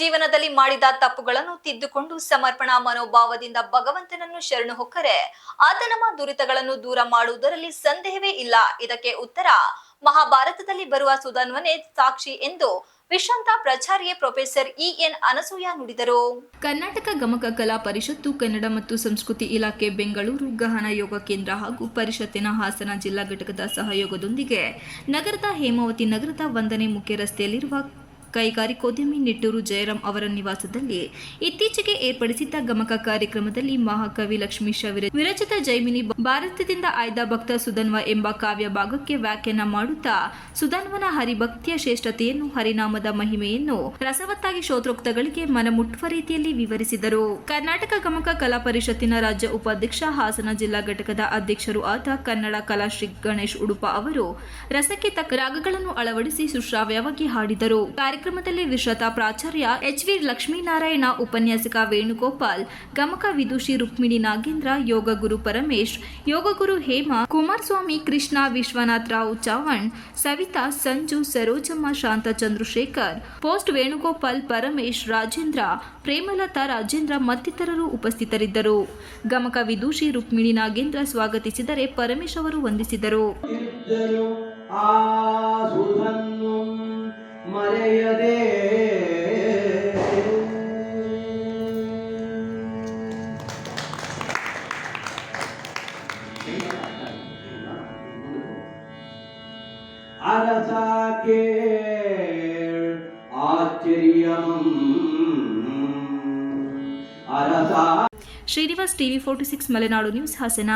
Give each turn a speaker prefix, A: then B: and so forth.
A: ಜೀವನದಲ್ಲಿ ಮಾಡಿದ ತಪ್ಪುಗಳನ್ನು ತಿದ್ದುಕೊಂಡು ಸಮರ್ಪಣಾ ಮನೋಭಾವದಿಂದ ಭಗವಂತನನ್ನು ಶರಣು ಹೊಕ್ಕರೆ. ಆತ ನಮ್ಮ ದುರಿತಗಳನ್ನು ದೂರ ಮಾಡುವುದರಲ್ಲಿ ಸಂದೇಹವೇ ಇಲ್ಲ. ಇದಕ್ಕೆ ಉತ್ತರ, ಮಹಾಭಾರತದಲ್ಲಿ ಬರುವ ಸುಧನ್ವನೇ ಸಾಕ್ಷಿ ಎಂದು ವಿಶ್ರಾಂತ ಪ್ರಾಚಾರ್ಯ ಪ್ರೊಫೆಸರ್ ಇ ಎನ್ ಅನಸೂಯ ನುಡಿದರು. ಕರ್ನಾಟಕ ಗಮಕ ಕಲಾ ಪರಿಷತ್ತು, ಕನ್ನಡ ಮತ್ತು ಸಂಸ್ಕೃತಿ ಇಲಾಖೆ ಬೆಂಗಳೂರು ಗಹನ ಯೋಗ ಕೇಂದ್ರ ಹಾಗೂ ಪರಿಷತ್ತಿನ ಹಾಸನ ಜಿಲ್ಲಾ ಘಟಕದ ಸಹಯೋಗದೊಂದಿಗೆ ನಗರದ ಹೇಮಾವತಿ ನಗರದ ಒಂದನೇ ಮುಖ್ಯ ರಸ್ತೆಯಲ್ಲಿರುವ ಕೈಗಾರಿಕೋದ್ಯಮಿ ನಿಟ್ಟೂರು ಜಯರಾಮ್ ಅವರ ನಿವಾಸದಲ್ಲಿ ಇತ್ತೀಚೆಗೆ ಏರ್ಪಡಿಸಿದ್ದ ಗಮಕ ಕಾರ್ಯಕ್ರಮದಲ್ಲಿ ಮಹಾಕವಿ ಲಕ್ಷ್ಮೀಶ ವಿರಚಿತ ಜೈಮಿನಿ ಭಾರತದಿಂದ ಆಯ್ದ ಭಕ್ತ ಸುಧನ್ವ ಎಂಬ ಕಾವ್ಯ ಭಾಗಕ್ಕೆ ವ್ಯಾಖ್ಯಾನ ಮಾಡುತ್ತಾ, ಸುಧನ್ವನ ಹರಿಭಕ್ತಿಯ ಶ್ರೇಷ್ಠತೆಯನ್ನು, ಹರಿನಾಮದ ಮಹಿಮೆಯನ್ನು ರಸವತ್ತಾಗಿ ಶ್ರೋತ್ರೋಕ್ತಗಳಿಗೆ ಮನಮುಟ್ಟುವ ರೀತಿಯಲ್ಲಿ ವಿವರಿಸಿದರು. ಕರ್ನಾಟಕ ಗಮಕ ಕಲಾ ಪರಿಷತ್ತಿನ ರಾಜ್ಯ ಉಪಾಧ್ಯಕ್ಷ, ಹಾಸನ ಜಿಲ್ಲಾ ಘಟಕದ ಅಧ್ಯಕ್ಷರು ಆದ ಕನ್ನಡ ಕಲಾಶ್ರೀ ಗಣೇಶ್ ಉಡುಪ ಅವರು ರಸಕ್ಕೆ ತಕ್ಕ ರಾಗಗಳನ್ನು ಅಳವಡಿಸಿ ಸುಶ್ರಾವ್ಯವಾಗಿ ಹಾಡಿದರು. ಕಾರ್ಯಕ್ರಮದಲ್ಲಿ ವಿಶ್ರತ ಪ್ರಾಚಾರ್ಯ ಎಚ್ ವಿ ಲಕ್ಷ್ಮೀನಾರಾಯಣ, ಉಪನ್ಯಾಸಕ ವೇಣುಗೋಪಾಲ್, ಗಮಕ ವಿದುಷಿ ರುಕ್ಮಿಣಿ ನಾಗೇಂದ್ರ, ಯೋಗ ಗುರು ಪರಮೇಶ್, ಯೋಗ ಗುರು ಹೇಮಾ, ಕುಮಾರಸ್ವಾಮಿ ಕೃಷ್ಣ ವಿಶ್ವನಾಥ್ ರಾವ್ ಚಾವಣ್ ಸವಿತಾ, ಸಂಜು, ಸರೋಜಮ್ಮ, ಶಾಂತ ಚಂದ್ರಶೇಖರ್, ಪೋಸ್ಟ್ ವೇಣುಗೋಪಾಲ್ ಪರಮೇಶ್, ರಾಜೇಂದ್ರ, ಪ್ರೇಮಲತಾ ರಾಜೇಂದ್ರ ಮತ್ತಿತರರು ಉಪಸ್ಥಿತರಿದ್ದರು. ಗಮಕ ವಿದುಷಿ ರುಕ್ಮಿಣಿ ನಾಗೇಂದ್ರ ಸ್ವಾಗತಿಸಿದರೆ ಪರಮೇಶ್ ಅವರು ವಂದಿಸಿದರು.
B: ಮರೆಯದೆ ಅರಸಾಕೆ ಆಶ್ಚರ್ಯಂ Arasa
A: Srinivas TV forty six Malenadu news Hassan